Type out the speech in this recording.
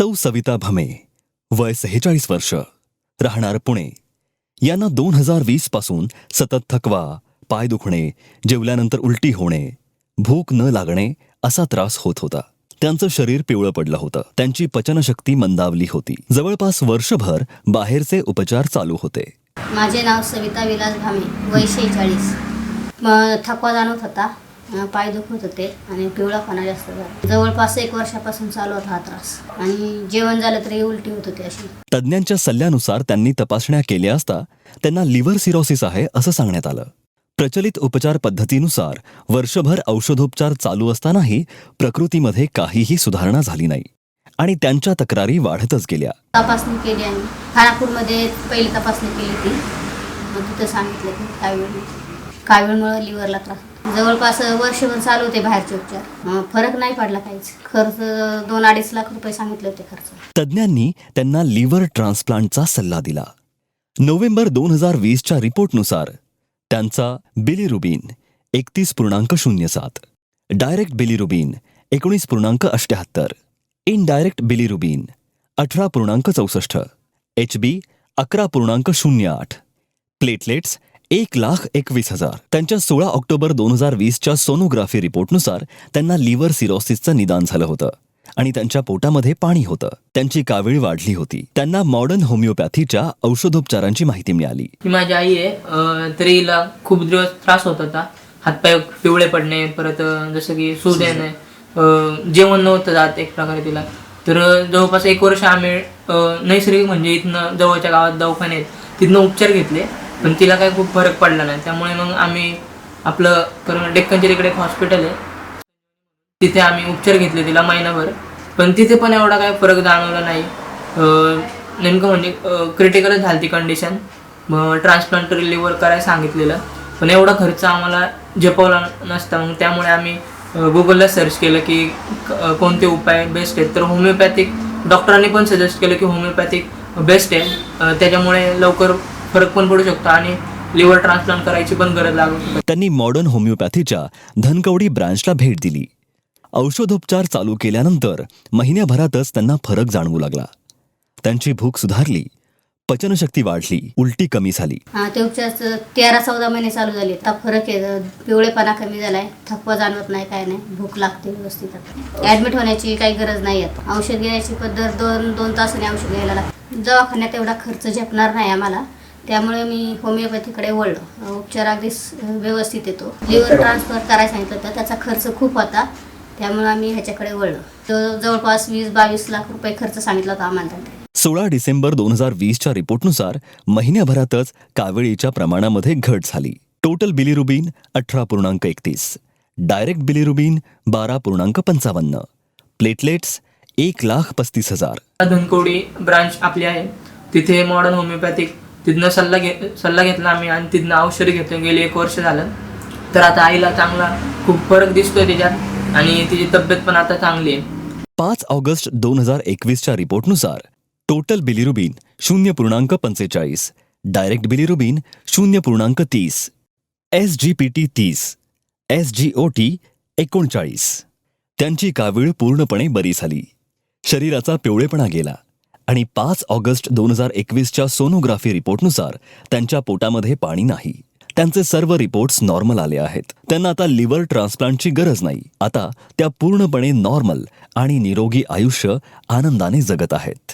सौ सविता भमे वय सेहेचाळीस वर्ष राहणार पुणे. यांना दोन हजार वीसपासून सतत थकवा पाय दुखणे जेवल्यानंतर उलटी होणे भूक न लागणे असा त्रास होत होता. त्यांचं शरीर पिवळं पडलं होतं. त्यांची पचनशक्ती मंदावली होती. जवळपास वर्षभर बाहेरचे उपचार चालू होते. माझे नाव सविता विलास भामे वय शेहेचाळीस थकवा जाणवत होता. पाय दुखत होते आणि पिवळापणा जास्त झाला. जवळपास एक वर्षापासून चालू होता हा त्रास. आणि जेवण झालं तरी उलटी होत होती अशी. तज्ज्ञांच्या सल्ल्यानुसार त्यांनी तपासण्या केल्या असता त्यांना लिव्हर सिरोसिस आहे असं सांगण्यात आलं. प्रचलित उपचार पद्धतीनुसार वर्षभर औषधोपचार चालू असतानाही प्रकृतीमध्ये काहीही सुधारणा झाली नाही आणि त्यांच्या तक्रारी वाढतच गेल्या. तपासणी केली आणि खानापूरमध्ये पहिली तपासणी केली ती. मग तिथं सांगितलं की काय वेळ काय वेळमुळं लिव्हरला त्रास जवळपास वर्षभर चालू होते बाहेरचे उपचार. फरक नाही पडला काहीच. खर्च दोन अडीच लाख रुपये सांगितले होते खर्च. तज्ज्ञांनी त्यांना लिव्हर ट्रान्सप्लांटचा सल्ला दिला. नोव्हेंबर दोन हजार वीसच्या रिपोर्टनुसार त्यांचा बिलिरुबिन एकतीस पूर्णांक शून्य सात डायरेक्ट बिलिरुबिन एकोणीस पूर्णांक अष्ट्याहत्तर इनडायरेक्ट बिलिरुबिन अठरा पूर्णांक चौसष्ट एच बी अकरा पूर्णांक शून्य आठ प्लेटलेट्स एक लाख एकवीस हजार. त्यांच्या सोळा ऑक्टोबर दोन हजार वीसच्या सोनोग्राफी रिपोर्टनुसार त्यांना लिव्हर सिरोसिसचं निदान झालं होतं आणि त्यांच्या पोटामध्ये पाणी होतं. त्यांची कावीळ वाढली होती. त्यांना मॉडर्न होमिओपॅथीच्या औषधोपचारांची माहिती मिळाली. ही माझी आई आहे. तरी हिला खूप दिवस त्रास होत होता. हातपाय पिवळे पडणे परत अं, जसं की सूज येणे अं, जेवण नव्हतं जात एक प्रकारे तिला. तर जवळपास एक वर्ष आम्ही अं, नैसर्गिक म्हणजे इथनं जवळच्या गावात दवाखाने आहेत तिथनं उपचार घेतले. पण तिला काही खूप फरक पडला नाही. त्यामुळे मग आम्ही आपलं करून डेक्कनच्या तिकडे एक हॉस्पिटल आहे. तिथे आम्ही उपचार घेतले तिला महिनाभर. पण तिथे पण एवढा काही फरक जाणवला नाही. नेमकं म्हणजे क्रिटिकलच झाली ती कंडिशन मग ट्रान्सप्लांट लिव्हर करायला सांगितलेलं. पण एवढा खर्च आम्हाला जपवला नसता. मग त्यामुळे आम्ही गुगलला सर्च केलं की कोणते उपाय बेस्ट आहेत. तर होमिओपॅथिक डॉक्टरांनी पण सजेस्ट केलं की होमिओपॅथिक बेस्ट आहे. त्याच्यामुळे लवकर फरक पण पडू शकतो आणि लिव्हर ट्रान्सप्लांट करायची पण गरज लागू शकते. त्यांनी मॉडर्न होमिओपॅथीच्या धनकवडी ब्रांचला भेट दिली. औषधोपचार चालू केल्यानंतर महिन्याभरातच त्यांना फरक जाणवू लागला. त्यांची भूक सुधारली. पचनशक्ती वाढली. उलटी कमी झाली. हा ते उपचार तेरा चौदा महिने चालू झाले. आता फरक आहे. पिवळेपणा कमी झालाय. थकवा जाणवत नाही काय नाही. भूक लागते व्यवस्थित. ऍडमिट होण्याची काही गरज नाही आहे औषध घ्यायची पद्धत दोन दोन तासाने औषध घ्यायला लागतं. दवाखान्यात एवढा खर्च झेपणार नाही आम्हाला. त्यामुळे मी होमिओपॅथीकडे वळलो. उपचार अगदी व्यवस्थित येतो. लिव्हर ट्रान्सफर करायला सांगितलं होतं. त्याचा खर्च खूप होता. त्यामुळे आम्ही ह्याच्याकडे वळलो. तो जवळपास वीस बावीस लाख रुपये खर्च सांगितला होता आम्हाला. सोळा डिसेंबर दोन हजार वीसच्या रिपोर्टनुसार महिन्याभरातच कावेळीच्या प्रमाणामध्ये घट झाली. टोटल बिलिरुबिन अठरा पूर्णांक एकतीस. डायरेक्ट बिलिरुबिन बारा पूर्णांक पंचावन्न. प्लेटलेट्स एक लाख पस्तीस हजार. धनकवडी ब्रांच आपली आहे. तिथे मॉडर्न होमिओपॅथिक तिथनं सल्ला घे सल्ला घेतला आम्ही आणि तिथनं औषध घेतो गेली एक वर्ष झालं. तर आता आईला चांगला खूप फरक दिसतोय त्याच्यात आणि तिची तब्येत पण आता चांगली आहे. पाच ऑगस्ट दोन हजार एकवीसच्या रिपोर्टनुसार टोटल बिलिरुबिन शून्य पूर्णांक पंचेचाळीस डायरेक्ट बिलिरुबिन शून्य पूर्णांक तीस एस जी पी टी तीस एस जी ओ टी एकोणचाळीस. त्यांची कावीळ पूर्णपणे बरी झाली. शरीराचा पिवळेपणा गेला. आणि पाच ऑगस्ट दोन हजार एकवीसच्या सोनोग्राफी रिपोर्टनुसार त्यांच्या पोटामध्ये पाणी नाही. त्यांचे सर्व रिपोर्ट्स नॉर्मल आले आहेत. त्यांना आता लिव्हर ट्रान्सप्लांटची गरज नाही. आता त्या पूर्णपणे नॉर्मल आणि निरोगी आयुष्य आनंदाने जगत आहेत.